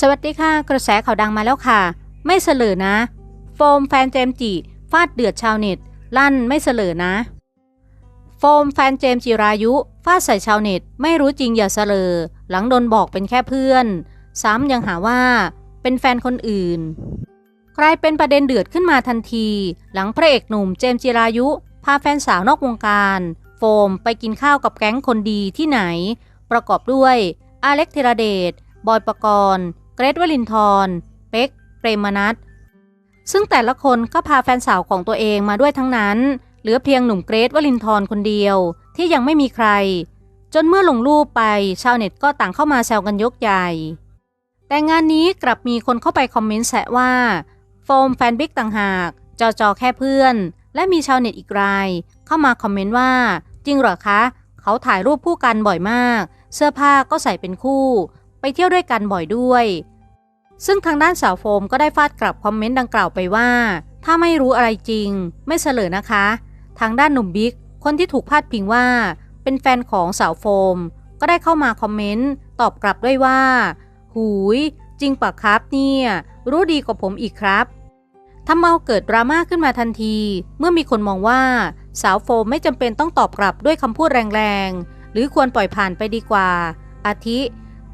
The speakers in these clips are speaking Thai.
สวัสดีค่ะ กระแสข่าวดังมาแล้วค่ะ ไม่เสลอนะ โฟมแฟนเจมจิฟาดเดือดชาวเน็ต ลั่นไม่เสลอนะ โฟมแฟนเจมจิรายุฟาดใส่ชาวเน็ต ไม่รู้จริงอย่าเสลอ หลังโดนบอกเป็นแค่เพื่อน ซ้ำยังหาว่า เป็นแฟนคนอื่น กลายเป็นประเด็นเดือดขึ้นมาทันที หลังพระเอกหนุ่มเจมจิรายุ พาแฟนสาวนอกวงการ โฟมไปกินข้าวกับแก๊งคนดีที่ไหน ประกอบด้วยอาเล็กธีรเดช บอยปกรณ์ เกรทวลินทร์เป๊ก เปรมนัทซึ่งแต่ละคนก็พาแฟนสาวของตัวเองมาด้วยทั้งนั้น เหลือเพียงหนุ่มเกรทวลินทร์คนเดียวที่ยังไม่มีใคร จนเมื่อลงรูปไปชาวเน็ตก็ต่างเข้ามาแซวกันยกใหญ่ แต่งานนี้กลับมีคนเข้าไปคอมเมนต์แซะว่า โฟมแฟนบิ๊กต่างหาก จอจอแค่เพื่อน และมีชาวเน็ตอีกราย เข้ามาคอมเมนต์ว่า จริงเหรอคะ เขาถ่ายรูปคู่กันบ่อยมาก เสื้อผ้าก็ใส่เป็นคู่ เที่ยวด้วยกันบ่อยด้วย ซึ่งทางด้านสาวโฟมก็ได้ฟาดกลับคอมเมนต์ดังกล่าวไปว่า ถ้าไม่รู้อะไรจริง ไม่เสลอนะคะ ทางด้านหนุ่มบิ๊กคนที่ถูกพาดพิงว่า เป็นแฟนของสาวโฟม ก็ได้เข้ามาคอมเมนต์ตอบกลับด้วยว่า หูย จริงปะครับเนี่ย รู้ดีกว่าผมอีกครับทำเอาเกิดดราม่าขึ้นมาทันที เมื่อมีคนมองว่า สาวโฟมไม่จำเป็นต้องตอบกลับด้วยคำพูดแรงๆ หรือควรปล่อยผ่านไปดีกว่า อาทิ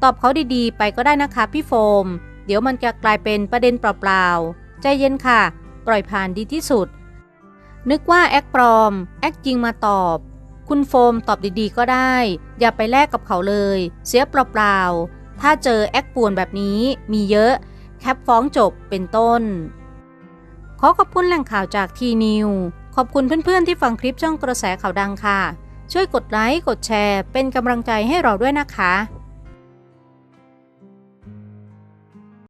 ตอบเขาดีๆ ไปก็ได้นะคะพี่โฟม เดี๋ยวมันจะกลายเป็นประเด็นเปล่าๆ ใจเย็นค่ะ ปล่อยผ่านดีที่สุด นึกว่าแอคปลอม แอคจริงมาตอบ คุณโฟมตอบดีๆ ก็ได้ อย่าไปแลกกับเขาเลย เสียเปล่าๆ ถ้าเจอแอคป่วนแบบนี้มีเยอะ แคปฟ้องจบเป็นต้น ขอขอบคุณแหล่งข่าวจากทีนิวขอบคุณเพื่อนๆที่ฟังคลิปช่องกระแสข่าวดังค่ะ ช่วยกดไลค์ กดแชร์ เป็นกำลังใจให้เราด้วยนะคะ